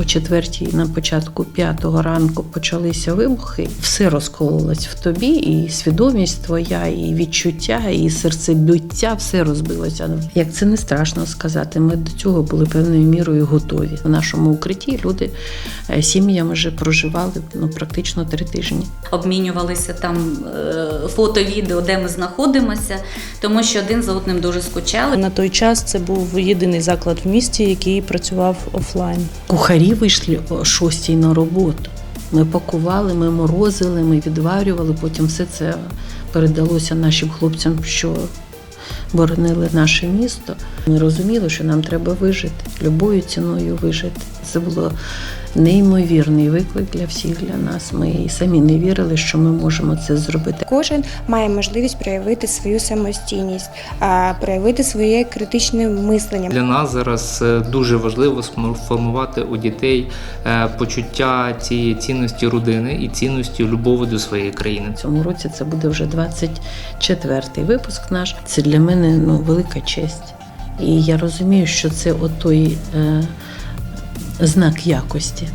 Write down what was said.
о четвертій на початку п'ятого ранку почалися вибухи, все розкололось в тобі, і свідомість твоя, і відчуття, і серцебиття, все розбилося. Як це не страшно сказати, ми до цього були певною мірою готові. В нашому укритті люди е, сім'ями вже проживали ну, практично три тижні. обмінювалися там е, фото, відео, де ми знаходимося, тому що один за одним дуже скучали. На той час це був єдиний заклад в місті, який працював офлайн. Кухарі вийшли о шостій на роботу. Ми пакували, ми морозили, ми відварювали. Потім все це передалося нашим хлопцям, що боронили наше місто. Ми розуміли, що нам треба вижити, любою ціною вижити. Це було неймовірний виклик для всіх для нас. Ми і самі не вірили, що ми можемо це зробити. Кожен має можливість проявити свою самостійність, а, проявити своє критичне мислення. Для нас зараз е, дуже важливо сформувати у дітей е, почуття цієї цінності родини і цінності любові до своєї країни. В цьому році це буде вже 24-й випуск наш. Це для мене ну, велика честь. І я розумію, що це отой е, знак якості.